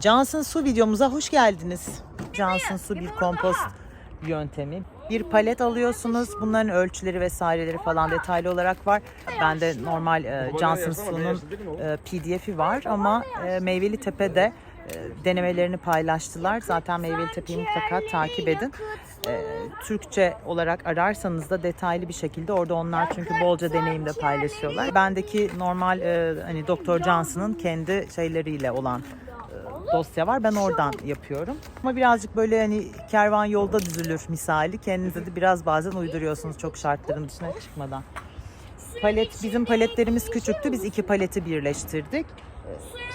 Johnson Su videomuza hoş geldiniz. Johnson Su bir kompost yöntemi. Bir palet alıyorsunuz. Bunların ölçüleri vesaireleri falan detaylı olarak var. Bende normal e, Johnson Su'nun e, PDF'i var ama e, Meyveli Tepe'de e, denemelerini paylaştılar. Zaten Meyveli Tepe'yi mutlaka takip edin. E, Türkçe olarak ararsanız da detaylı bir şekilde orada onlar çünkü bolca deneyimde paylaşıyorlar. Bendeki normal e, hani Doktor Johnson'ın kendi şeyleriyle olan dosya var. Ben oradan yapıyorum. Ama birazcık böyle hani kervan yolda düzülür misali. Kendinize de biraz bazen uyduruyorsunuz çok şartların dışına çıkmadan. Palet bizim paletlerimiz küçüktü. Biz iki paleti birleştirdik. Ee,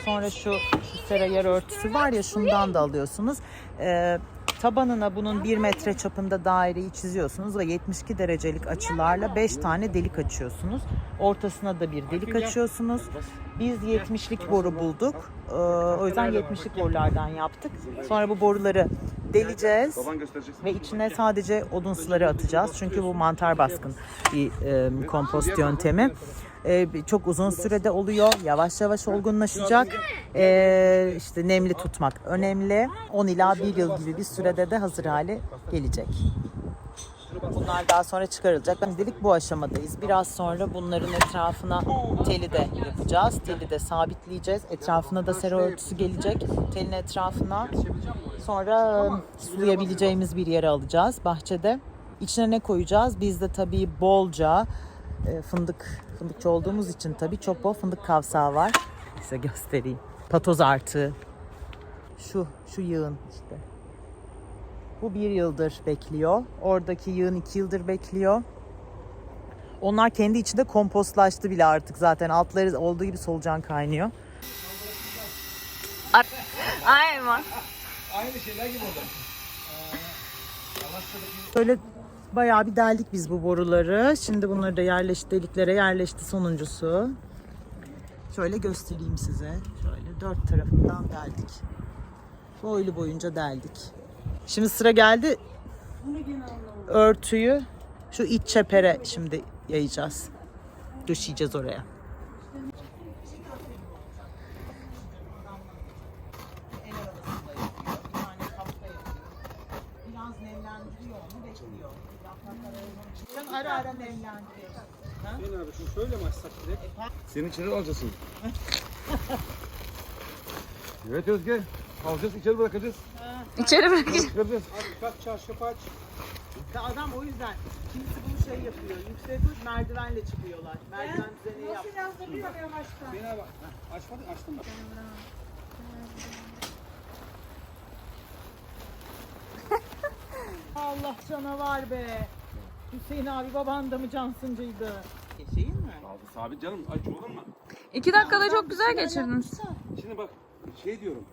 Sonra şu, şu sera yer örtüsü var ya şundan da alıyorsunuz. Ee, tabanına bunun 1 metre çapında daireyi çiziyorsunuz ve 72 derecelik açılarla 5 tane delik açıyorsunuz. Ortasına da bir delik açıyorsunuz. Biz 70'lik boru bulduk. Ee, o yüzden 70'lik borulardan yaptık. Sonra bu boruları deleceğiz ve içine sadece odun suları atacağız. Çünkü bu mantar baskın bir e, kompost yöntemi. E, çok uzun sürede oluyor. Yavaş yavaş olgunlaşacak. E, işte nemli tutmak önemli. 10 ila 1 yıl gibi bir sürede de hazır hale gelecek. Bunlar daha sonra çıkarılacak. Dedik bu aşamadayız. Biraz sonra bunların etrafına teli de yapacağız. Teli de sabitleyeceğiz. Etrafına da sera örtüsü gelecek. Telin etrafına. Sonra e, sulayabileceğimiz bir yere alacağız bahçede. İçine ne koyacağız? Biz de tabii bolca e, fındık, fındıkçı olduğumuz için tabii çok bol fındık kavsağı var. Size göstereyim. Patoz artığı. Şu, şu yığın işte. Bu bir yıldır bekliyor. Oradaki yığın iki yıldır bekliyor. Onlar kendi içinde kompostlaştı bile artık zaten. Altları olduğu gibi solucan kaynıyor. Aynen. Böyle bayağı bir deldik biz bu boruları. Şimdi bunları da yerleşti deliklere yerleşti sonuncusu. Şöyle göstereyim size. Şöyle dört tarafından deldik. Boylu boyunca deldik. Şimdi sıra geldi örtüyü şu iç çepere şimdi yayacağız. Döşeyeceğiz oraya. Biraz nemlendiriyor onu bekliyor. Hüseyin abi şunu şöyle mi açsak direkt? Senin içeri alacaksın. evet Özge. Alacağız içeri bırakacağız. İçeri bırak. Çıkaracağız. Aç kaç çarşafı aç. Ya adam o yüzden kimisi bunu şey yapıyor. Yüksek uç merdivenle çıkıyorlar. Merdiven düzeni yap. Hüseyin abi heh, açmadın açtın bak. Allah canavar be. Hüseyin abi baban da mı cansıncıydı? Şeyin mi? Abi sabit canım aç olur mu? İki dakikada çok güzel geçirdiniz. Şimdi bak şey diyorum.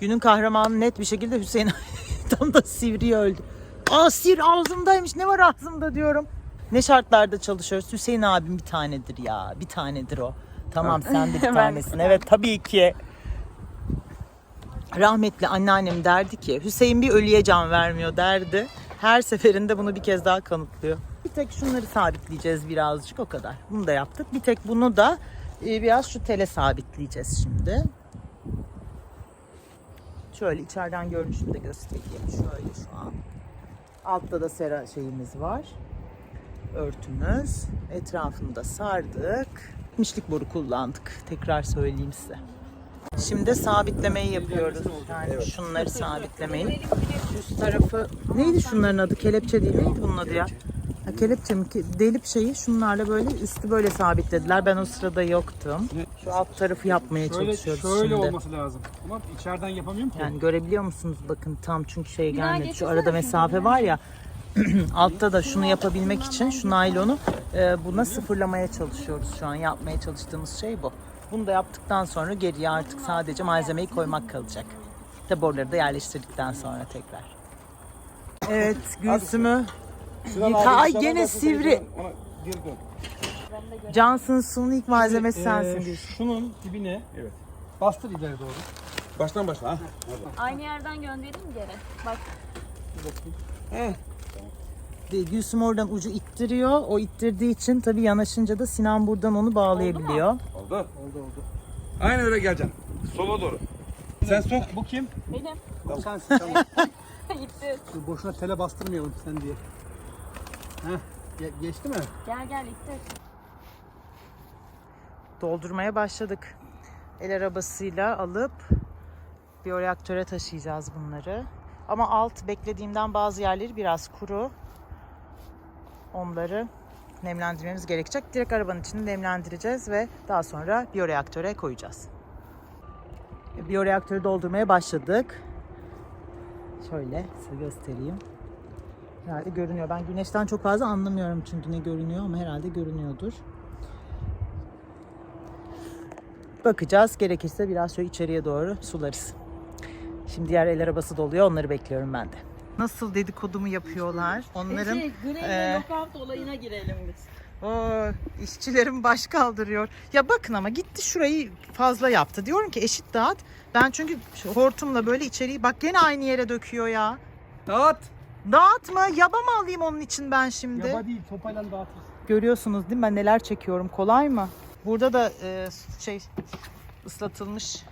Günün kahramanı net bir şekilde Hüseyin tam da sivriye öldü. Aa sivri ağzımdaymış ne var ağzımda diyorum. Ne şartlarda çalışıyoruz? Hüseyin abim bir tanedir ya. Bir tanedir o. Tamam sen de bir tanesin. Evet tabii ki. Rahmetli anneannem derdi ki Hüseyin bir ölüye can vermiyor derdi. Her seferinde bunu bir kez daha kanıtlıyor. Bir tek şunları sabitleyeceğiz birazcık o kadar. Bunu da yaptık. Bir tek bunu da e, biraz şu tele sabitleyeceğiz şimdi. Şöyle içeriden görünüşünü de göstereyim. Şöyle şu an. Altta da sera şeyimiz var. Örtümüz. Etrafını da sardık. Mişlik boru kullandık. Tekrar söyleyeyim size. Şimdi sabitlemeyi yapıyoruz. Yani şunları sabitlemeyi. Üst tarafı neydi şunların adı? Kelepçe değil neydi bunun adı ya? Ha, kelepçe mi? Delip şeyi şunlarla böyle üstü böyle sabitlediler. Ben o sırada yoktum. Şu alt tarafı yapmaya Şöyle, çalışıyoruz şöyle şimdi. olması lazım. Ama içeriden yapamıyorum ki. Yani görebiliyor musunuz? Bakın tam çünkü şey gelmedi. Şu arada mesafe var ya. altta da şunu yapabilmek için şu naylonu e, buna sıfırlamaya çalışıyoruz şu an. Yapmaya çalıştığımız şey bu. Bunu da yaptıktan sonra geriye artık sadece malzemeyi koymak kalacak. Boruları da yerleştirdikten sonra tekrar. Evet Gülsüm'ü Ay, gene sivri. Johnson's Su'nun ilk malzemesi Ee, sensin Gülsüm. Şunun dibine Evet. bastır ileri doğru. Baştan başla ha. Aynı yerden göndereyim geri. Bak De- Gülsüm oradan ucu ittiriyor. O ittirdiği için tabii yanaşınca da Sinan buradan onu bağlayabiliyor. Oldu. Oldu oldu. Aynen öyle geleceksin. Sola doğru. Sen sok. Bu kim? Benim. Bu sensin tamam. Gitti. Dur, Boşuna tele bastırmayalım sen diye. Heh, ge- geçti mi? Gel gel gitti. Doldurmaya başladık. El arabasıyla alıp biyoreaktöre taşıyacağız bunları. Ama alt beklediğimden bazı yerleri biraz kuru. Onları nemlendirmemiz gerekecek. Direkt arabanın içini nemlendireceğiz ve daha sonra biyoreaktöre koyacağız. Biyoreaktörü doldurmaya başladık. Şöyle size göstereyim. Herhalde görünüyor. Ben güneşten çok fazla anlamıyorum çünkü ne görünüyor ama herhalde görünüyordur. Bakacağız. Gerekirse biraz şöyle içeriye doğru sularız. Şimdi diğer el arabası doluyor. Onları bekliyorum ben de. Nasıl dedikodumu yapıyorlar? Onların Şey, Grey Ee, Lockout olayına girelim biz. o işçilerim baş kaldırıyor. Ya bakın ama gitti şurayı fazla yaptı. Diyorum ki eşit dağıt. Ben çünkü hortumla böyle içeriği bak gene aynı yere döküyor ya. Dağıt. Dağıtma. Yaba mı alayım onun için ben şimdi? Yaba değil topayla dağıtırız. Görüyorsunuz değil mi ben neler çekiyorum kolay mı? Burada da e, şey ıslatılmış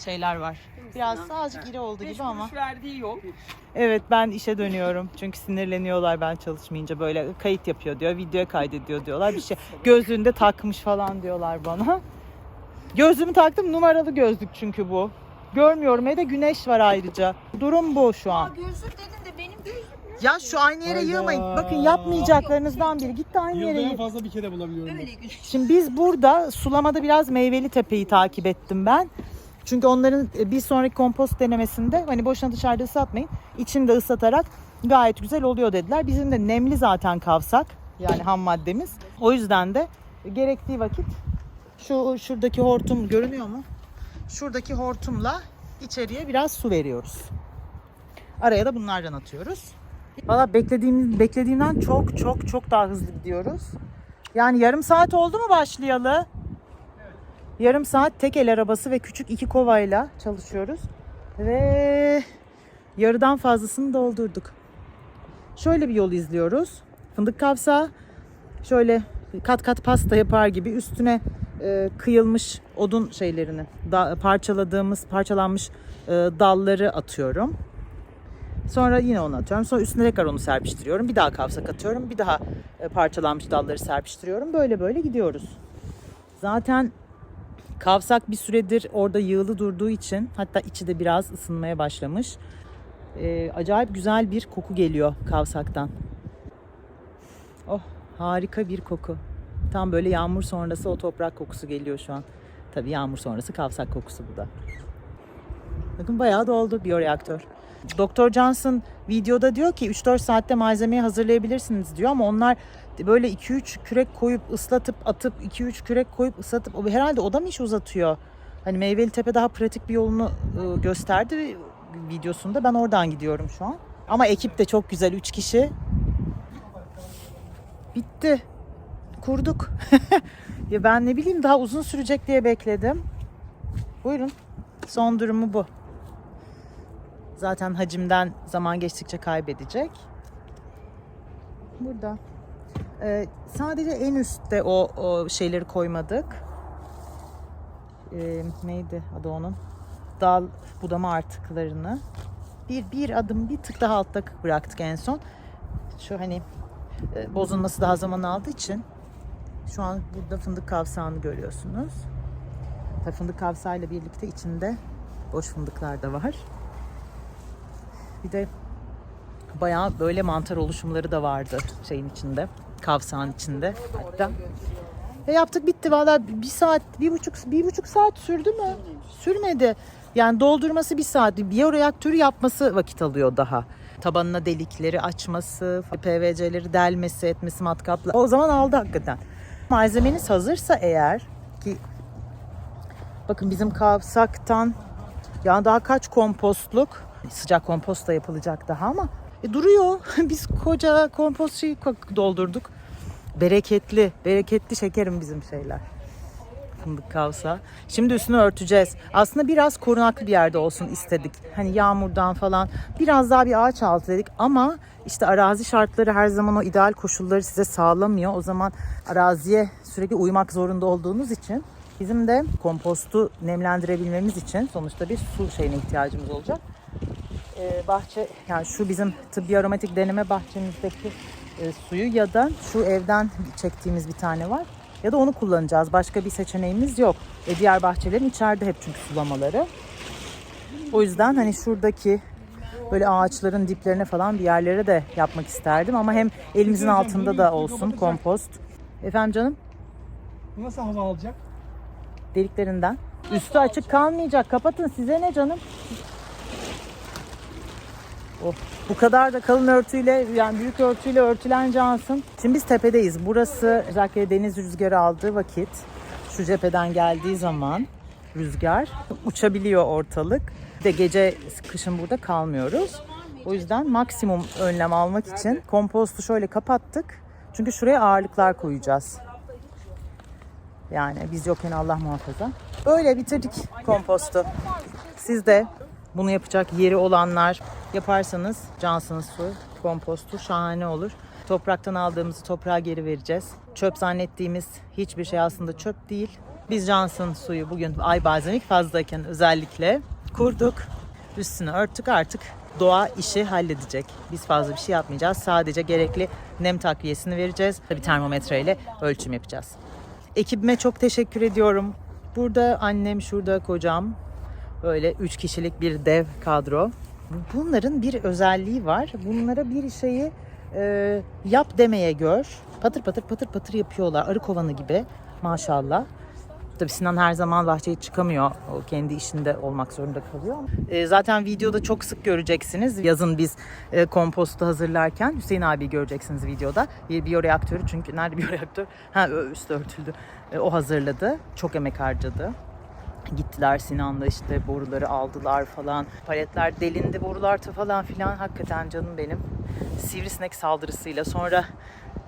şeyler var. Biraz azıcık iri oldu Beş gibi ama. verdiği yok. Evet ben işe dönüyorum. Çünkü sinirleniyorlar ben çalışmayınca böyle kayıt yapıyor diyor, videoya kaydediyor diyorlar bir şey. Gözlüğünde takmış falan diyorlar bana. Gözlüğümü taktım numaralı gözlük çünkü bu. Görmüyorum ve de güneş var ayrıca. Durum bu şu an. Gözlük dedin de benim gözlük Ya şu aynı yere Hayda. yığmayın. Bakın yapmayacaklarınızdan biri. Gitti aynı yere Yılda en yığ- fazla bir kere bulabiliyorum. öyle. Şimdi biz burada sulamada biraz meyveli tepeyi takip ettim ben. Çünkü onların e, bir sonraki kompost denemesinde hani boşuna dışarıda ıslatmayın. içini de ıslatarak gayet güzel oluyor dediler. Bizim de nemli zaten kavsak. Yani ham maddemiz. O yüzden de gerektiği vakit şu şuradaki hortum görünüyor mu? Şuradaki hortumla içeriye biraz su veriyoruz. Araya da bunlardan atıyoruz. Valla beklediğim, beklediğimden çok çok çok daha hızlı gidiyoruz. Yani yarım saat oldu mu başlayalı? Yarım saat tek el arabası ve küçük iki kovayla çalışıyoruz. Ve yarıdan fazlasını doldurduk. Şöyle bir yol izliyoruz. Fındık kavsağı. Şöyle kat kat pasta yapar gibi üstüne e, kıyılmış odun şeylerini, da, parçaladığımız, parçalanmış e, dalları atıyorum. Sonra yine onu atıyorum. Sonra üstüne tekrar onu serpiştiriyorum. Bir daha kavsak atıyorum. Bir daha e, parçalanmış dalları serpiştiriyorum. Böyle böyle gidiyoruz. Zaten kavsak bir süredir orada yığılı durduğu için hatta içi de biraz ısınmaya başlamış. E, acayip güzel bir koku geliyor kavsaktan. Oh harika bir koku. Tam böyle yağmur sonrası o toprak kokusu geliyor şu an. Tabii yağmur sonrası kavsak kokusu bu da. Bakın bayağı doldu biyoreaktör. Doktor Johnson videoda diyor ki 3-4 saatte malzemeyi hazırlayabilirsiniz diyor ama onlar böyle 2-3 kürek koyup ıslatıp atıp 2-3 kürek koyup ıslatıp o herhalde o da mı iş uzatıyor? Hani Meyveli Tepe daha pratik bir yolunu e, gösterdi videosunda. Ben oradan gidiyorum şu an. Ama ekip de çok güzel 3 kişi. Bitti. Kurduk. ya ben ne bileyim daha uzun sürecek diye bekledim. Buyurun. Son durumu bu. Zaten hacimden zaman geçtikçe kaybedecek. Burada. Ee, sadece en üstte o, o şeyleri koymadık. Ee, neydi adı onun? Dal budama artıklarını. Bir, bir adım bir tık daha altta bıraktık en son. Şu hani e, bozulması daha zaman aldığı için şu an burada fındık kavsağını görüyorsunuz. Tabii fındık kavsağıyla birlikte içinde boş fındıklar da var. Bir de bayağı böyle mantar oluşumları da vardı şeyin içinde. Kavsağın içinde hatta. Ve yaptık bitti valla bir saat, bir buçuk, bir buçuk saat sürdü mü? Sürmedi. Yani doldurması bir saat. Biyoreaktörü yapması vakit alıyor daha. Tabanına delikleri açması, PVC'leri delmesi, etmesi matkapla. O zaman aldı hakikaten. Malzemeniz hazırsa eğer ki bakın bizim kavsaktan ya daha kaç kompostluk sıcak kompost da yapılacak daha ama e, duruyor. Biz koca kompost şeyi doldurduk. Bereketli, bereketli şekerim bizim şeyler. Fındık kavsa. Şimdi üstünü örteceğiz. Aslında biraz korunaklı bir yerde olsun istedik. Hani yağmurdan falan. Biraz daha bir ağaç altı dedik ama işte arazi şartları her zaman o ideal koşulları size sağlamıyor. O zaman araziye sürekli uymak zorunda olduğunuz için Bizim de kompostu nemlendirebilmemiz için sonuçta bir su şeyine ihtiyacımız olacak. Ee, bahçe yani şu bizim tıbbi aromatik deneme bahçemizdeki e, suyu ya da şu evden çektiğimiz bir tane var. Ya da onu kullanacağız. Başka bir seçeneğimiz yok. E, diğer bahçelerin içeride hep çünkü sulamaları. O yüzden hani şuradaki böyle ağaçların diplerine falan bir yerlere de yapmak isterdim ama hem elimizin altında da olsun kompost. Efendim canım Bu nasıl hava alacak? deliklerinden. Üstü açık kalmayacak. Kapatın size ne canım? Oh, bu kadar da kalın örtüyle yani büyük örtüyle örtülen cansın. Şimdi biz tepedeyiz. Burası özellikle deniz rüzgarı aldığı vakit şu cepheden geldiği zaman rüzgar uçabiliyor ortalık. Bir De gece kışın burada kalmıyoruz. O yüzden maksimum önlem almak için kompostu şöyle kapattık. Çünkü şuraya ağırlıklar koyacağız. Yani biz yokken Allah muhafaza. Böyle bitirdik kompostu. Siz de bunu yapacak yeri olanlar yaparsanız Johnson's su kompostu şahane olur. Topraktan aldığımızı toprağa geri vereceğiz. Çöp zannettiğimiz hiçbir şey aslında çöp değil. Biz Johnson suyu bugün ay balzamik fazlayken özellikle kurduk. Üstünü örttük artık doğa işi halledecek. Biz fazla bir şey yapmayacağız. Sadece gerekli nem takviyesini vereceğiz. Tabii termometreyle ölçüm yapacağız. Ekibime çok teşekkür ediyorum. Burada annem, şurada kocam. Böyle üç kişilik bir dev kadro. Bunların bir özelliği var. Bunlara bir şeyi e, yap demeye gör. Patır patır patır patır yapıyorlar. Arı kovanı gibi maşallah. Tabii Sinan her zaman bahçeye çıkamıyor. O kendi işinde olmak zorunda kalıyor. E, zaten videoda çok sık göreceksiniz. Yazın biz e, kompostu hazırlarken Hüseyin abi göreceksiniz videoda. Bir biyoreaktörü çünkü nerede biyoreaktör? Ha üstü örtüldü. E, o hazırladı. Çok emek harcadı. Gittiler Sinan'la işte boruları aldılar falan. Paletler delindi borular falan filan. Hakikaten canım benim. Sivrisinek saldırısıyla sonra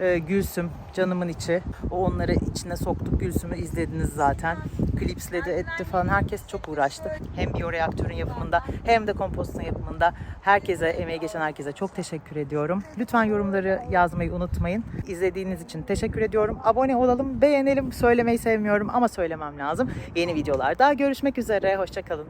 e, Gülsüm canımın içi. O onları içine soktuk. Gülsüm'ü izlediniz zaten. Klipsledi etti falan. Herkes çok uğraştı. Hem biyoreaktörün yapımında hem de kompostun yapımında. Herkese, emeği geçen herkese çok teşekkür ediyorum. Lütfen yorumları yazmayı unutmayın. İzlediğiniz için teşekkür ediyorum. Abone olalım, beğenelim. Söylemeyi sevmiyorum ama söylemem lazım. Yeni videolarda görüşmek üzere. Hoşçakalın.